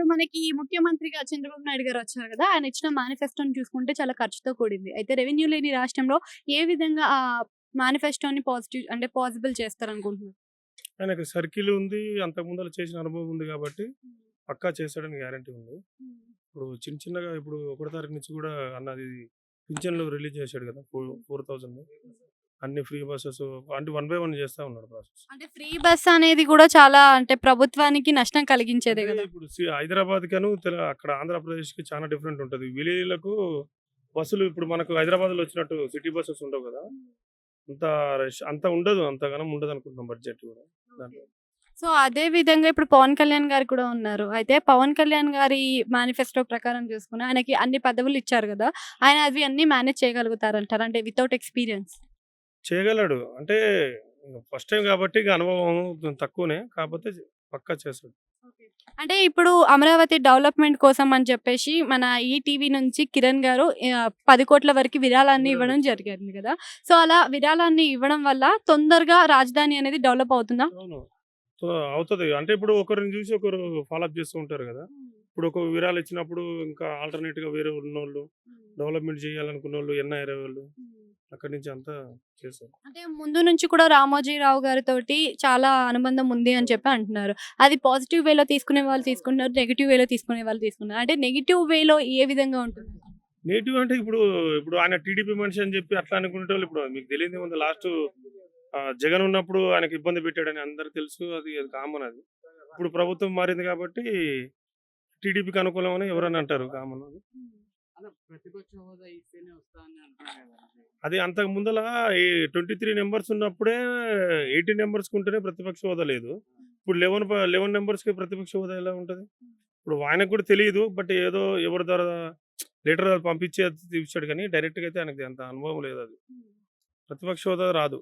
ఇప్పుడు మనకి ముఖ్యమంత్రిగా చంద్రబాబు నాయుడు గారు వచ్చారు కదా ఆయన ఇచ్చిన మేనిఫెస్టోని చూసుకుంటే చాలా ఖర్చుతో కూడింది. అయితే రెవెన్యూ లేని రాష్ట్రంలో ఏ విధంగా ఆ మేనిఫెస్టోని పాజిటివ్ అంటే పాసిబుల్ చేస్తారనుకుంటున్నారు? ఆయనకు సర్కిల్ ఉంది అంతకు ముందర చేసిన అనుభవం ఉంది కాబట్టి పక్కా చేస్తాడని గ్యారంటీ ఉంది. ఇప్పుడు చిన్న చిన్నగా ఇప్పుడు ఒకటో తారీఖు నుంచి కూడా అన్నది పింఛన్లు రిలీజ్ చేశాడు కదా ఫోర్ ఫోర్ థౌజండ్ అన్ని ఫ్రీ బస్సెస్ అంటే వన్ బై వన్ చేస్తా ఉన్నాడు ప్రాసెస్. అంటే ఫ్రీ బస్ అనేది కూడా చాలా అంటే ప్రభుత్వానికి నష్టం కలిగించేదే కదా. ఇప్పుడు సి- హైదరాబాద్ కను అక్కడ ఆంధ్రప్రదేశ్కి చాలా డిఫరెంట్ ఉంటుంది. విలేజ్లకు బస్సులు ఇప్పుడు మనకు హైదరాబాద్లో వచ్చినట్టు సిటీ బస్సెస్ ఉండవు కదా. అంత రష్ అంత ఉండదు అంతగానం ఉండదు అనుకుంటున్నాం బడ్జెట్ కూడా దాంట్లో. సో అదే విధంగా ఇప్పుడు పవన్ కళ్యాణ్ గారు కూడా ఉన్నారు. అయితే పవన్ కళ్యాణ్ గారి మేనిఫెస్టో ప్రకారం చూసుకుని ఆయనకి అన్ని పదవులు ఇచ్చారు కదా. ఆయన అవి అన్ని మేనేజ్ చేయగలుగుతారంటారు? అంటే వితౌట్ ఎక్స్పీరియన్స్ చేయగలడు. అంటే ఫస్ట్ టైం కాబట్టి ఇక అనుభవం తక్కువనే కాకపోతే పక్కా చేస్తాడు. అంటే ఇప్పుడు అమరావతి డెవలప్మెంట్ కోసం అని చెప్పేసి మన ఈ టీవీ నుంచి కిరణ్ గారు పది కోట్ల వరకు విరాళాన్ని ఇవ్వడం జరిగింది కదా! సో అలా విరాళాన్ని ఇవ్వడం వల్ల తొందరగా రాజధాని అనేది డెవలప్ అవుతుందా? అవుతుంది. అంటే ఇప్పుడు ఒకరిని చూసి ఒకరు ఫాలోఅప్ చేస్తూ ఉంటారు కదా! ఇప్పుడు ఒక విరాలు ఇచ్చినప్పుడు ఇంకా ఆల్టర్నేట్గా వేరే ఉన్నోళ్ళు డెవలప్మెంట్ చేయాలనుకున్న వాళ్ళు ఎన్ఐఆర్ వాళ్ళు. అక్కడి నుంచి అంతా చేస్తారు అంటే ముందు నుంచి కూడా రామోజీరావు గారితో చాలా అనుబంధం ఉంది అని చెప్పి అంటున్నారు. అది పాజిటివ్ వేలో తీసుకునే వాళ్ళు తీసుకుంటున్నారు నెగిటివ్ వేలో తీసుకునే వాళ్ళు తీసుకున్నారు అంటే నెగిటివ్ వేలో ఏ విధంగా ఉంటుంది? నేటివ్ అంటే ఇప్పుడు ఇప్పుడు ఆయన టీడీపీ మనిషి అని చెప్పి అట్లా అనుకునే వాళ్ళు ఇప్పుడు మీకు తెలియదు. ఉంది లాస్ట్ జగన్ ఉన్నప్పుడు ఆయనకి ఇబ్బంది పెట్టాడని అందరికి తెలుసు. అది అది కామన్ అది. ఇప్పుడు ప్రభుత్వం మారింది కాబట్టి టీడీపీకి అనుకూలం అని ఎవరని అంటారు కామన్ అది? అది అంతకు ముందల ట్వంటీ త్రీ నెంబర్స్ ఉన్నప్పుడే ఎయిటీన్ నెంబర్స్కి ఉంటేనే ప్రతిపక్ష హోదా లేదు. ఇప్పుడు లెవెన్ లెవెన్ నెంబర్స్కి ప్రతిపక్ష హోదా ఎలా ఉంటుంది? ఇప్పుడు ఆయనకు కూడా తెలియదు బట్ ఏదో ఎవరి ద్వారా లెటర్ పంపించే ఇచ్చాడు కానీ డైరెక్ట్గా అయితే ఆయనకి అంత అనుభవం లేదు అది. ప్రతిపక్ష హోదా రాదు.